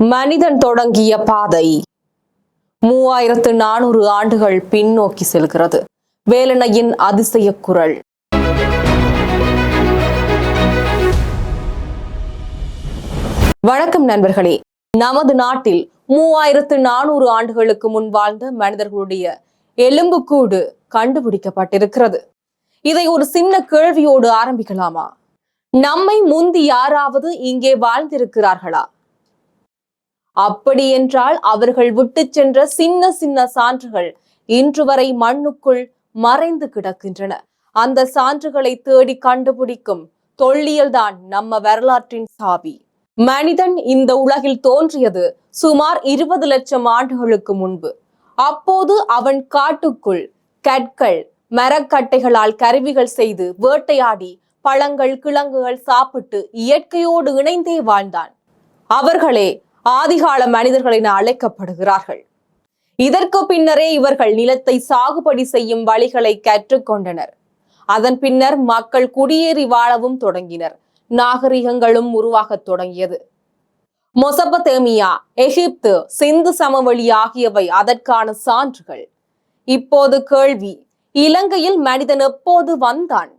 மனிதன் தொடங்கிய பாதை. மூவாயிரத்து நானூறு ஆண்டுகள் பின்னோக்கி செல்கிறது. வேலனையின் அதிசய குரல். வணக்கம் நண்பர்களே. நமது நாட்டில் மூவாயிரத்து நானூறு ஆண்டுகளுக்கு முன் வாழ்ந்த மனிதர்களுடைய எலும்புக்கூடு கண்டுபிடிக்கப்பட்டிருக்கிறது. இதை ஒரு சின்ன கேள்வியோடு ஆரம்பிக்கலாமா? நம்மை முந்தி யாராவது இங்கே வாழ்ந்திருக்கிறார்களா? அப்படியென்றால் அவர்கள் விட்டு சென்ற சின்ன சின்ன சான்றுகள் இன்று வரை மண்ணுக்குள் மறைந்து கிடக்கின்றன. அந்த சான்றுகளை தேடி கண்டுபிடிக்கும் தொல்லியல் தான் நம்ம வரலாற்றின் சாவி. மனிதன் இந்த உலகில் தோன்றியது சுமார் இருபது லட்சம் ஆண்டுகளுக்கு முன்பு. அப்போது அவன் காட்டுக்குள் கற்கள் மரக்கட்டைகளால் கருவிகள் செய்து வேட்டையாடி பழங்கள் கிழங்குகள் சாப்பிட்டு இயற்கையோடு இணைந்தே வாழ்ந்தான். அவர்களே ஆதிகால மனிதர்கள் என அழைக்கப்படுகிறார்கள். இதற்கு பின்னரே இவர்கள் நிலத்தை சாகுபடி செய்யும் வழிகளை கற்றுக்கொண்டனர். அதன் பின்னர் மக்கள் குடியேறி வாழவும் தொடங்கினர். நாகரிகங்களும் உருவாகத் தொடங்கியது. மொசபதேமியா எகிப்து சிந்து சமவெளி ஆகியவை அதற்கான சான்றுகள். இப்போது கேள்வி இலங்கையில் மனிதன் எப்போது வந்தான்?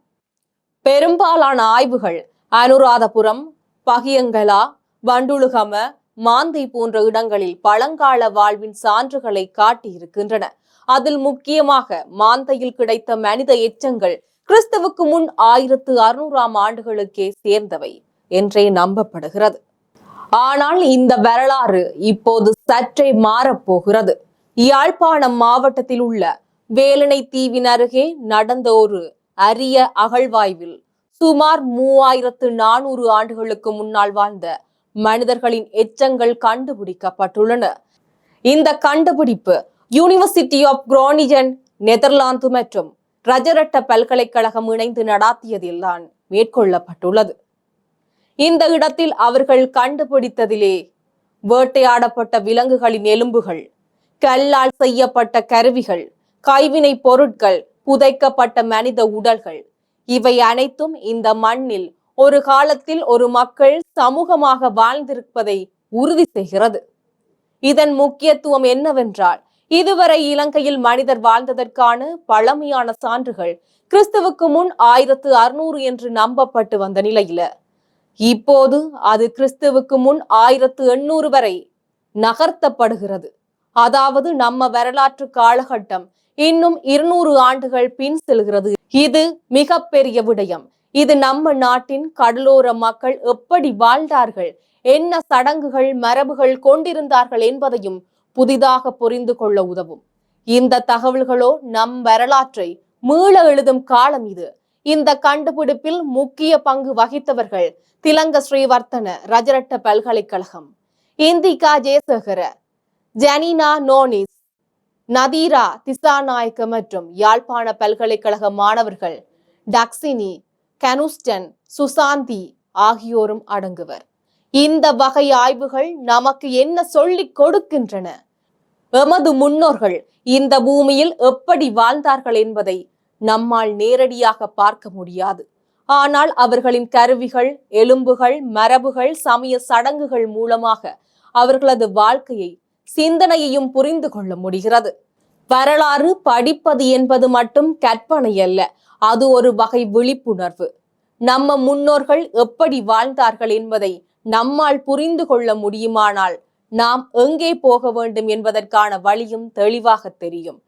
பெரும்பாலான ஆய்வுகள் அனுராதபுரம் பகியங்கலா வண்டுலுகம மாந்தை போன்ற இடங்களில் பழங்கால வாழ்வின் சான்றுகளை காட்டியிருக்கின்றன. அதில் முக்கியமாக மாந்தையில் கிடைத்த மனித எச்சங்கள் கிறிஸ்துவுக்கு முன் ஆயிரத்து அறுநூறாம் ஆண்டுகளுக்கே சேர்ந்தவை என்றே நம்பப்படுகிறது. ஆனால் இந்த வரலாறு இப்போது சற்றே மாறப்போகிறது. யாழ்ப்பாணம் மாவட்டத்தில் உள்ள வேலனை தீவின் அருகே நடந்த ஒரு அரிய அகழ்வாய்வில் சுமார் மூவாயிரத்து நானூறு ஆண்டுகளுக்கு முன்னால் வாழ்ந்த மனிதர்களின் எச்சங்கள் கண்டுபிடிக்கப்பட்டுள்ளன. இந்த கண்டுபிடிப்பு யூனிவர்சிட்டி ஆஃப் குரோனிஜன் நெதர்லாந்து மற்றும் ரஜரட்ட பல்கலைக்கழகம் இணைந்து நடாத்தியதில்தான் மேற்கொள்ளப்பட்டுள்ளது. இந்த இடத்தில் அவர்கள் கண்டுபிடித்ததிலே வேட்டையாடப்பட்ட விலங்குகளின் எலும்புகள் கல்லால் செய்யப்பட்ட கருவிகள் கைவினை பொருட்கள் புதைக்கப்பட்ட மனித உடல்கள் இவை அனைத்தும் இந்த மண்ணில் ஒரு காலத்தில் ஒரு மக்கள் சமூகமாக வாழ்ந்திருப்பதை உறுதி செய்கிறது. இதன் முக்கியத்துவம் என்னவென்றால் இதுவரை இலங்கையில் மனிதர் வாழ்ந்ததற்கான பழமையான சான்றுகள் கிறிஸ்துவுக்கு முன் ஆயிரத்து அறுநூறு என்று நம்பப்பட்டு வந்த நிலையில இப்போது அது கிறிஸ்துவுக்கு முன் ஆயிரத்து எண்ணூறு வரை நகர்த்தப்படுகிறது. அதாவது நம்ம வரலாற்று காலகட்டம் இன்னும் இருநூறு ஆண்டுகள் பின் செல்கிறது. இது மிகப்பெரிய விடயம். இது நம்ம நாட்டின் கடலோர மக்கள் எப்படி வாழ்ந்தார்கள்? என்ன சடங்குகள் மரபுகள் கொண்டிருந்தார்கள் என்பதையும் புதிதாக புரிந்து கொள்ள உதவும். இந்த தகவல்களோ நம் வரலாற்றை மீள எழுதும் காலம் இது. இந்த கண்டுபிடிப்பில் முக்கிய பங்கு வகித்தவர்கள் திலங்க ஸ்ரீவர்த்தன ரஜரட்ட பல்கலைக்கழகம். இந்திகா ஜெயசேகர ஜனினா நோனிஸ் நதீரா திசாநாயக்க மற்றும் யாழ்ப்பாண பல்கலைக்கழக மாணவர்கள் டக்சினி கனுஸ்டன் சுசாந்தி ஆகியோரும் அடங்குவர். இந்த வகை ஆய்வுகள் நமக்கு என்ன சொல்லிக் கொடுக்கின்றன? எமது முன்னோர்கள் இந்த பூமியில் எப்படி வாழ்ந்தார்கள் என்பதை நம்மால் நேரடியாக பார்க்க முடியாது. ஆனால் அவர்களின் கருவிகள் எலும்புகள் மரபுகள் சமய சடங்குகள் மூலமாக அவர்களது வாழ்க்கையை சிந்தனையையும் புரிந்து கொள்ள முடிகிறது. வரலாறு படிப்பது என்பது மட்டும் கற்பனை அல்ல. அது ஒரு வகை விழிப்புணர்வு. நம்ம முன்னோர்கள் எப்படி வாழ்ந்தார்கள் என்பதை நம்மால் புரிந்து கொள்ள முடியுமானால் நாம் எங்கே போக வேண்டும் என்பதற்கான வழியும் தெளிவாக தெரியும்.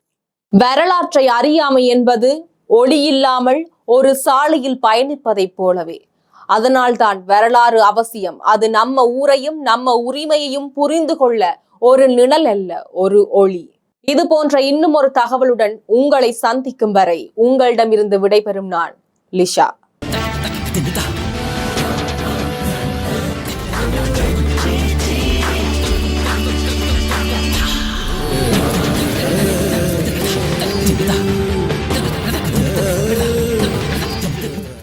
வரலாற்றை அறியாமை என்பது ஒளி இல்லாமல் ஒரு சாலையில் பயணிப்பதைப் போலவே. அதனால்தான் வரலாறு அவசியம். அது நம்ம ஊரையும் நம்ம உரிமையையும் புரிந்து கொள்ள ஒரு நிழல் அல்ல ஒரு ஒளி. இது போன்ற இன்னும் ஒரு தகவலுடன் உங்களை சந்திக்கும் வரை உங்களிடமிருந்து விடைபெறும் நான் லிஷா.